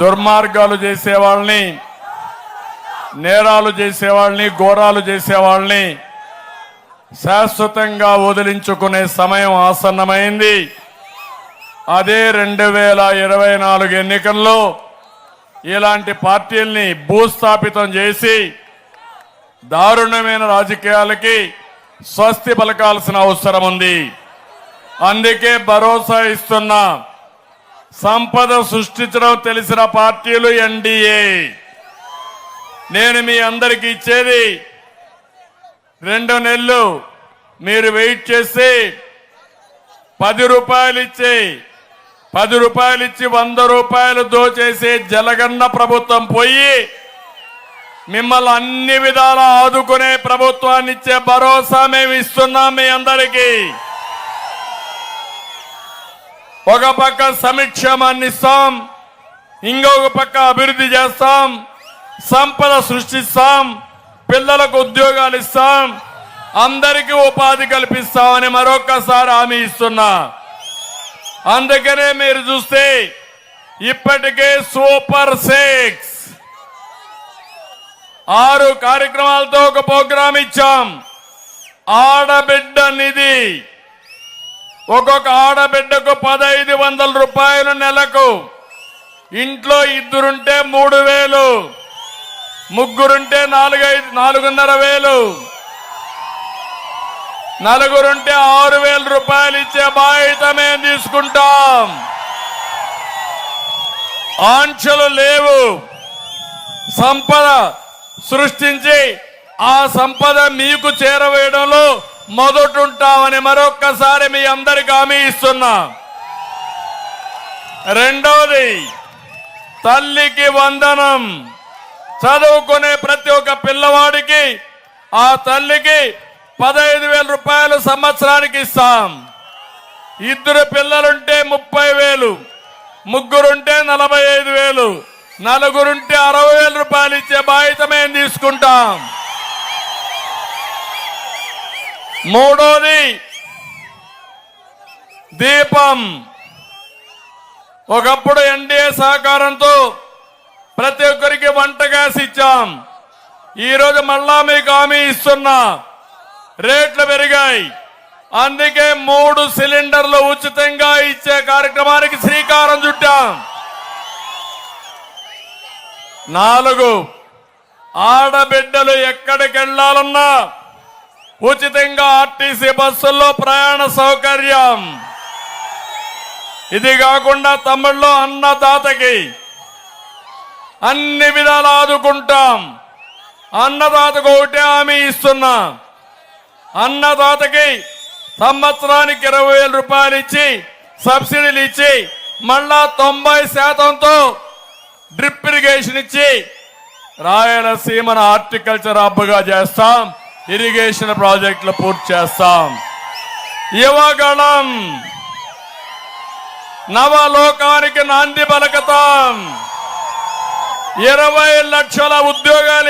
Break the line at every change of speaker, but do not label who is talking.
దుర్మార్గాలు చేసేవాళ్ళని నేరాలు చేసేవాళ్ళని ఘోరాలు చేసేవాళ్ళని శాశ్వతంగా వదిలించుకునే సమయం ఆసన్నమైంది. అదే రెండు వేల ఇరవై నాలుగు ఎన్నికల్లో ఇలాంటి పార్టీల్ని భూస్థాపితం చేసి దారుణమైన రాజకీయాలకి స్వస్తి పలకాల్సిన అవసరం ఉంది. అందుకే భరోసా ఇస్తున్నా. సంపద సృష్టించడం తెలిసిన పార్టీలు ఎన్డీఏ. నేను మీ అందరికి ఇచ్చేది రెండు నెలలు మీరు వెయిట్ చేసి పది రూపాయలు ఇచ్చి పది రూపాయలు ఇచ్చి వంద రూపాయలు దోచేసే జలగన్న ప్రభుత్వం పోయి మిమ్మల్ని అన్ని విధాలా ఆదుకునే ప్రభుత్వాన్ని ఇచ్చే భరోసా మేము ఇస్తున్నాం మీ అందరికీ. ఒక పక్క సంక్షేమాన్ని ఇస్తాం ఇంకొక పక్క అభివృద్ధి చేస్తాం సంపద సృష్టిస్తాం పిల్లలకు ఉద్యోగాలు ఇస్తాం అందరికీ ఉపాధి కల్పిస్తామని మరొకసారి హామీ ఇస్తున్నా. అందుకనే మీరు చూస్తే ఇప్పటికే సూపర్ సిక్స్. ఆరు కార్యక్రమాలతో ఒక ప్రోగ్రాం ఇచ్చాం. ఆడబిడ్డ నిధి. ఒక్కొక్క ఆడబిడ్డకు పదహైదు వందల రూపాయలు నెలకు. ఇంట్లో ఇద్దరుంటే మూడు వేలు. ముగ్గురుంటే నాలుగైదు నాలుగున్నర వేలు. నలుగురుంటే ఆరు వేల రూపాయలు ఇచ్చే బాధ్యత మేము తీసుకుంటాం. ఆంక్షలు లేవు. సంపద సృష్టించి ఆ సంపద మీకు చేరవేయడంలో మొదటుంటామని మరొక్కసారి మీ అందరికి హామీ ఇస్తున్నా. రెండవది తల్లికి వందనం. చదువుకునే ప్రతి ఒక్క పిల్లవాడికి ఆ తల్లికి పదహైదు వేల రూపాయలు సంవత్సరానికి ఇస్తాం. ఇద్దరు పిల్లలుంటే ముప్పై వేలు ముగ్గురుంటే నలభై ఐదు వేలు నలుగురుంటే అరవై వేల రూపాయలు ఇచ్చే బాధ్యత మేము తీసుకుంటాం. మూడోది దీపం. ఒకప్పుడు ఎన్డీఏ సహకారంతో ప్రతి ఒక్కరికి వంట గ్యాస్ ఇచ్చాం. ఈరోజు మళ్ళా మీకు హామీ ఇస్తున్నా. రేట్లు పెరిగాయి. అందుకే మూడు సిలిండర్లు ఉచితంగా ఇచ్చే కార్యక్రమానికి శ్రీకారం చుట్టాం. నాలుగు ఆడబిడ్డలు ఎక్కడికి వెళ్ళాలన్నా ఉచితంగా ఆర్టీసీ బస్సుల్లో ప్రయాణ సౌకర్యం. ఇది కాకుండా తమిళ్ళో అన్నదాతకి అన్ని విధాలు ఆదుకుంటాం. అన్నదాతకు ఒకటే హామీ ఇస్తున్నా. అన్నదాతకి సంవత్సరానికి ఇరవై వేల రూపాయలు ఇచ్చి సబ్సిడీలు ఇచ్చి మళ్ళా తొంభై శాతంతో డ్రిప్ ఇరిగేషన్ ఇచ్చి రాయలసీమను హార్టికల్చర్ హబ్గా చేస్తాం. ఇరిగేషన్ ప్రాజెక్టులు పూర్తి చేస్తాం. యువగణం నవలోకానికి నాంది పలకతాం. ఇరవై లక్షల ఉద్యోగాలు